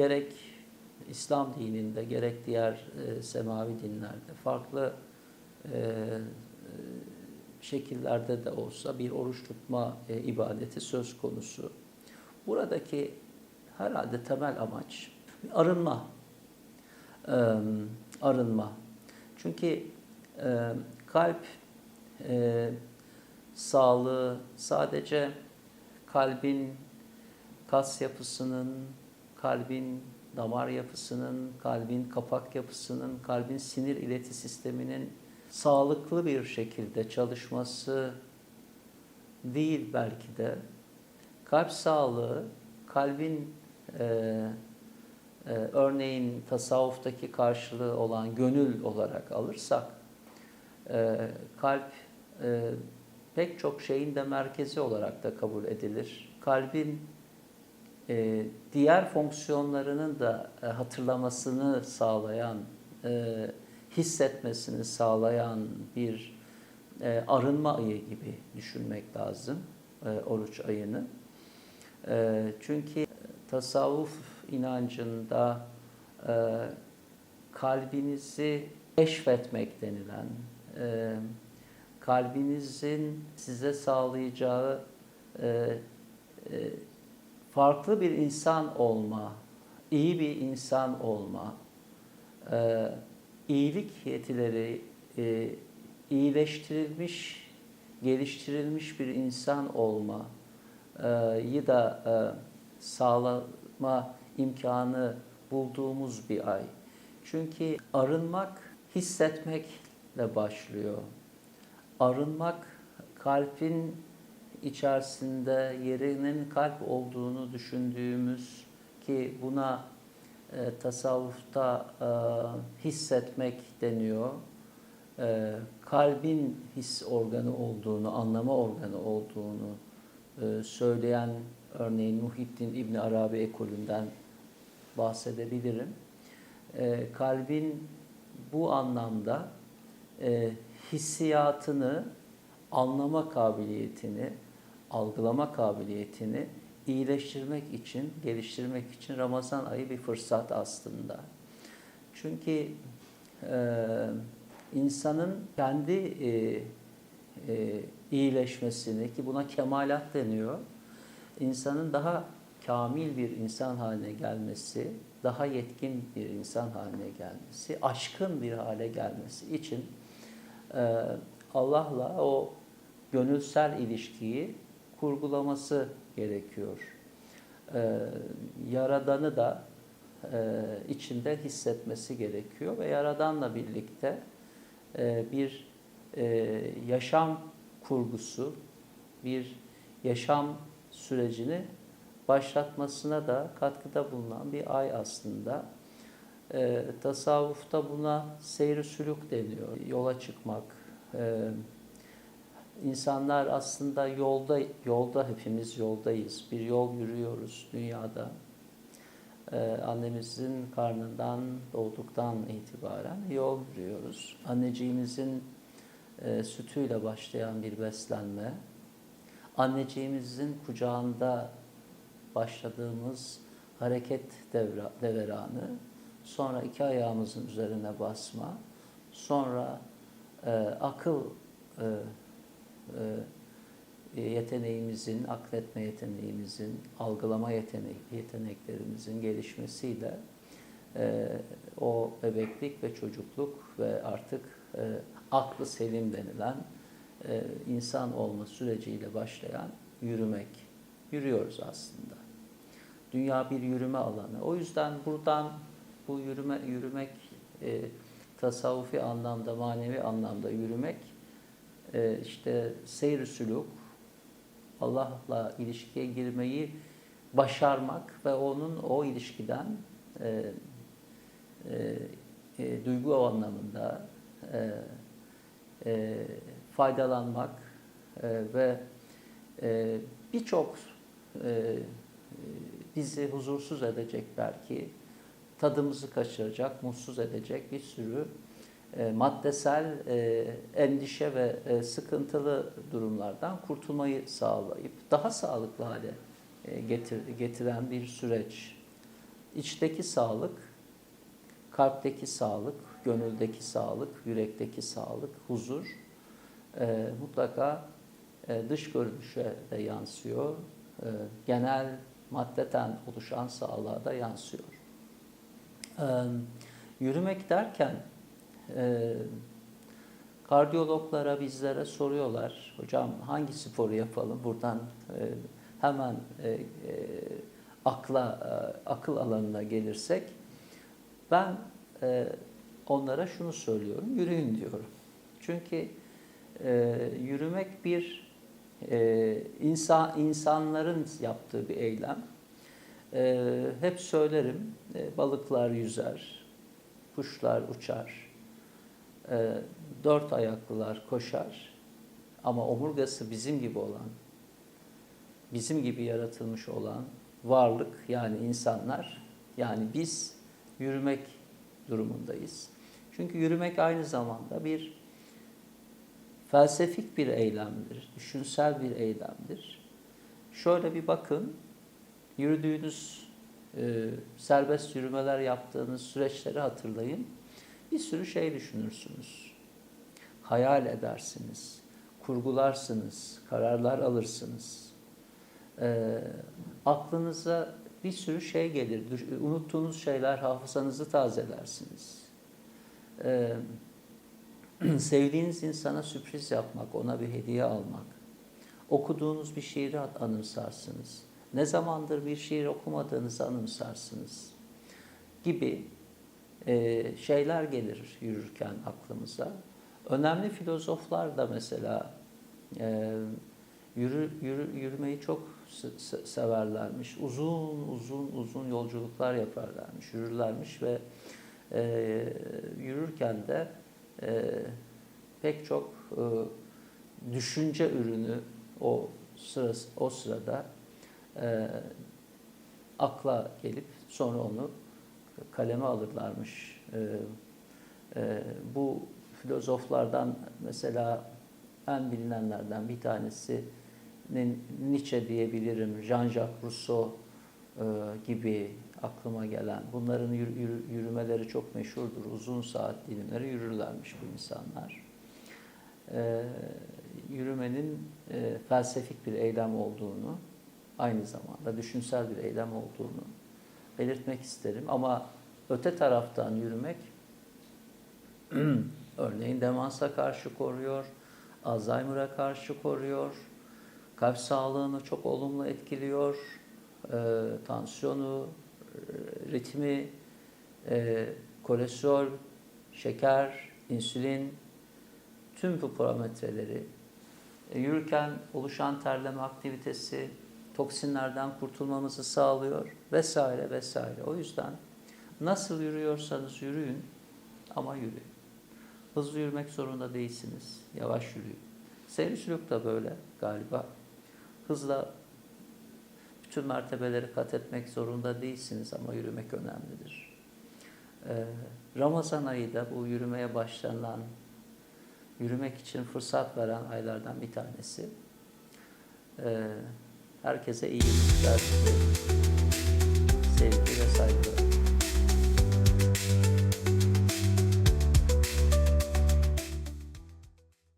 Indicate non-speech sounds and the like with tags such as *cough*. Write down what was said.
gerek İslam dininde gerek diğer e, semavi dinlerde farklı e, e, şekillerde de olsa bir oruç tutma e, ibadeti söz konusu. Buradaki herhalde temel amaç arınma. E, arınma. Çünkü e, kalp e, sağlığı sadece kalbin kas yapısının, kalbin damar yapısının, kalbin kapak yapısının, kalbin sinir ileti sisteminin sağlıklı bir şekilde çalışması değil belki de. Kalp sağlığı, kalbin e, e, örneğin tasavvuftaki karşılığı olan gönül olarak alırsak, e, kalp e, pek çok şeyin de merkezi olarak da kabul edilir. Kalbin e, diğer fonksiyonlarının da e, hatırlamasını sağlayan, e, hissetmesini sağlayan bir e, arınma ayı gibi düşünmek lazım e, oruç ayını. E, çünkü tasavvuf inancında e, kalbinizi keşfetmek denilen, e, kalbinizin size sağlayacağı e, e, farklı bir insan olma, iyi bir insan olma, e, iyilik yetileri e, iyileştirilmiş, geliştirilmiş bir insan olma e, da e, sağlama imkanı bulduğumuz bir ay. Çünkü arınmak hissetmekle başlıyor. Arınmak kalbin içerisinde yerinin kalp olduğunu düşündüğümüz ki buna e, tasavvufta e, hissetmek deniyor. E, kalbin his organı olduğunu, anlama organı olduğunu e, söyleyen örneğin Muhittin İbn Arabi ekolünden bahsedebilirim. E, kalbin bu anlamda e, hissiyatını, anlama kabiliyetini, algılama kabiliyetini iyileştirmek için, geliştirmek için Ramazan ayı bir fırsat aslında. Çünkü e, insanın kendi e, e, iyileşmesini ki buna kemalat deniyor, insanın daha kamil bir insan haline gelmesi, daha yetkin bir insan haline gelmesi, aşkın bir hale gelmesi için e, Allah'la o gönülsel ilişkiyi kurgulaması gerekiyor. Ee, yaradanı da e, içinde hissetmesi gerekiyor ve Yaradan'la birlikte e, bir e, yaşam kurgusu, bir yaşam sürecini başlatmasına da katkıda bulunan bir ay aslında. E, tasavvufta buna seyri sülük deniyor. Yola çıkmak, e, İnsanlar aslında yolda, yolda hepimiz yoldayız. Bir yol yürüyoruz dünyada. Ee, annemizin karnından doğduktan itibaren yol yürüyoruz. Anneciğimizin e, sütüyle başlayan bir beslenme, anneciğimizin kucağında başladığımız hareket devra, deveranı, sonra iki ayağımızın üzerine basma, sonra e, akıl e, yeteneğimizin, akletme yeteneğimizin, algılama yetenek, yeteneklerimizin gelişmesiyle e, o bebeklik ve çocukluk ve artık e, aklı selim denilen e, insan olma süreciyle başlayan yürümek. Yürüyoruz aslında. Dünya bir yürüme alanı. O yüzden buradan bu yürüme yürümek e, tasavvufi anlamda, manevi anlamda yürümek e, işte seyr sülük, Allah'la ilişkiye girmeyi başarmak ve onun o ilişkiden e, e, e, duygu anlamında e, e, faydalanmak e, ve e, birçok e, bizi huzursuz edecek belki, tadımızı kaçıracak, mutsuz edecek bir sürü maddesel e, endişe ve e, sıkıntılı durumlardan kurtulmayı sağlayıp daha sağlıklı hale getir, getiren bir süreç içteki sağlık, kalpteki sağlık, gönüldeki sağlık, yürekteki sağlık, huzur e, mutlaka e, dış görünüşe de yansıyor. E, genel maddeten oluşan sağlığa da yansıyor. E, yürümek derken e, kardiyologlara bizlere soruyorlar. Hocam hangi sporu yapalım? Buradan e, hemen e, e, akla e, akıl alanına gelirsek ben e, onlara şunu söylüyorum. Yürüyün diyorum. Çünkü e, yürümek bir e, insan insanların yaptığı bir eylem. E, hep söylerim. e, balıklar yüzer, kuşlar uçar, e, dört ayaklılar koşar. Ama omurgası bizim gibi olan, bizim gibi yaratılmış olan varlık yani insanlar yani biz yürümek durumundayız. Çünkü yürümek aynı zamanda bir felsefik bir eylemdir, düşünsel bir eylemdir. Şöyle bir bakın, yürüdüğünüz, e, serbest yürümeler yaptığınız süreçleri hatırlayın. Bir sürü şey düşünürsünüz. Hayal edersiniz, kurgularsınız, kararlar alırsınız. E, aklınıza bir sürü şey gelir. Unuttuğunuz şeyler hafızanızı tazelersiniz. E, *clears throat* sevdiğiniz insana sürpriz yapmak, ona bir hediye almak. Okuduğunuz bir şiiri anımsarsınız. Ne zamandır bir şiir okumadığınızı anımsarsınız. Gibi e, şeyler gelir yürürken aklımıza. Önemli filozoflar da mesela e, yürü, yürü, yürümeyi çok se- se- severlermiş. Uzun uzun uzun yolculuklar yaparlarmış, yürürlermiş ve e, yürürken de pek çok düşünce ürünü o sırası, o sırada e, akla gelip sonra onu kaleme alırlarmış. E, e, bu filozoflardan mesela en bilinenlerden bir tanesi Nietzsche diyebilirim, Jean-Jacques Rousseau e, gibi aklıma gelen. Bunların yürü- yürü- yürümeleri çok meşhurdur. Uzun saat dilimleri yürürlermiş bu insanlar. E, yürümenin e, felsefik bir eylem olduğunu, aynı zamanda düşünsel bir eylem olduğunu belirtmek isterim. Ama öte taraftan yürümek *clears throat* örneğin demansa karşı koruyor, Alzheimer'a karşı koruyor, kalp sağlığını çok olumlu etkiliyor, e, tansiyonu, e, ritmi, e, kolesterol, şeker, insülin, tüm bu parametreleri e, yürürken oluşan terleme aktivitesi, toksinlerden kurtulmamızı sağlıyor vesaire vesaire. O yüzden nasıl yürüyorsanız yürüyün ama yürüyün. Hızlı yürümek zorunda değilsiniz. Yavaş yürüyün. Seyir sülük da böyle galiba. Hızla bütün mertebeleri kat etmek zorunda değilsiniz ama yürümek önemlidir. Ee, Ramazan ayı da bu yürümeye başlanan, yürümek için fırsat veren aylardan bir tanesi. Ee, herkese iyi diliyorum. Sevgi ve saygılar.